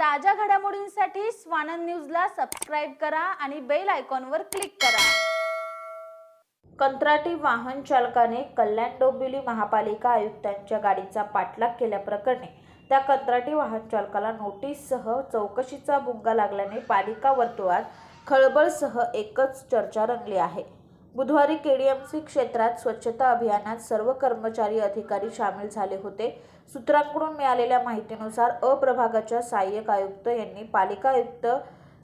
ताज्या घडामोडींसाठी स्वानंद न्यूजला सबस्क्राईब करा आणि बेल आयकॉनवर क्लिक करा. कंत्राटी वाहन चालकाने कल्याण डोंबिवली महापालिका आयुक्तांच्या गाडीचा पाठलाग केल्याप्रकरणी त्या कंत्राटी वाहन चालकाला नोटीससह चौकशीचा बुंगा लागल्याने पालिका वर्तुळात खळबळसह एकच चर्चा रंगली आहे. बुधवारी केडीएमसी क्षेत्रात स्वच्छता अभियानात सर्व कर्मचारी अधिकारी सामील झाले होते. सूत्रांकडून मिळालेल्या माहितीनुसार अ प्रभागाच्या सहाय्यक आयुक्त यांनी पालिका आयुक्त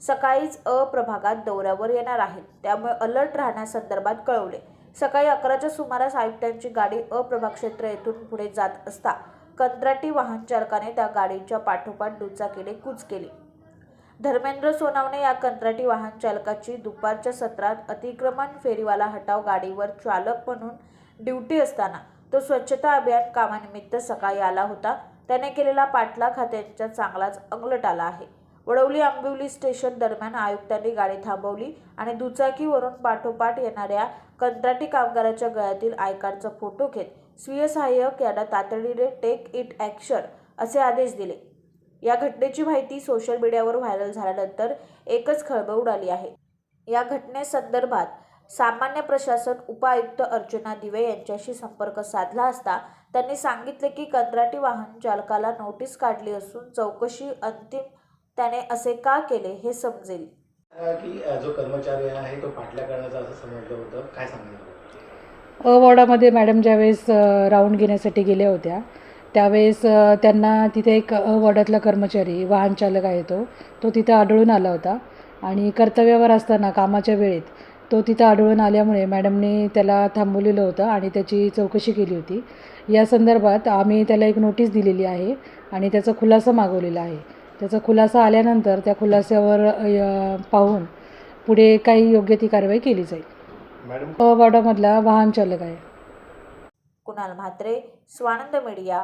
सकाळीच अ प्रभागात दौऱ्यावर येणार आहेत. त्यामुळे अलर्ट राहण्यासंदर्भात कळवले. सकाळी अकराच्या सुमारास आयुक्तांची गाडी अ प्रभाग क्षेत्र येथून पुढे जात असता कंत्राटी वाहन चालकाने त्या गाडीच्या पाठोपाठ दुचाकीने कूच केली. धर्मेंद्र सोनावणे या कंत्राटी वाहन चालकाची दुपारच्या सत्रात अतिक्रमण फेरीवाला हटाव गाडीवर चालक म्हणून ड्युटी असताना तो स्वच्छता अभियान कामानिमित्त सकाळी आला होता. त्याने केलेला पाठलाग हा त्यांच्या चांगलाच अंगलट आला आहे. वडवली आंबिवली स्टेशन दरम्यान आयुक्तांनी गाडी थांबवली आणि दुचाकीवरून पाठोपाठ येणाऱ्या कंत्राटी कामगाराच्या गळ्यातील आय कार्डचा फोटो घेत स्वीय सहाय्यक यांना तातडीने टेक इट ॲक्शन असे आदेश दिले. या घटनेची माहिती सोशल मीडियावर व्हायरल झाल्यानंतर एकच खळबळ उडाली आहे. या घटनेसंदर्भात सामान्य प्रशासन उपायुक्त अर्चना दिवे यांच्याशी संपर्क साधला असता त्यांनी सांगितले की कंत्राटी वाहन चालकाला नोटीस काढली असून चौकशी अंतिम त्याने असे का केले हे समजेल. की जो कर्मचारी आहे तो पाठल्या करण्याचं असं समजलं होतं. काय सांगितलं अ वॉर्डामध्ये मॅडम ज्यावेळेस राऊंड घेण्यासाठी गेल्या होत्या त्यावेळेस त्यांना तिथे एक अ वॉर्डातला कर्मचारी वाहन चालक आहे तो तो तिथं आढळून आला होता. आणि कर्तव्यावर असताना कामाच्या वेळेत तो तिथं आढळून आल्यामुळे मॅडमने त्याला थांबवलेलं होतं आणि त्याची चौकशी केली होती. या संदर्भात आम्ही त्याला एक नोटीस दिलेली आहे आणि त्याचा खुलासा मागवलेला आहे. त्याचा खुलासा आल्यानंतर त्या खुलासावर अ, पाहून पुढे काही योग्य ती कारवाई केली जाईल. मॅडम? अ वॉर्डामधला वाहन चालक आहे. कुणाल म्हात्रे स्वानंद मीडिया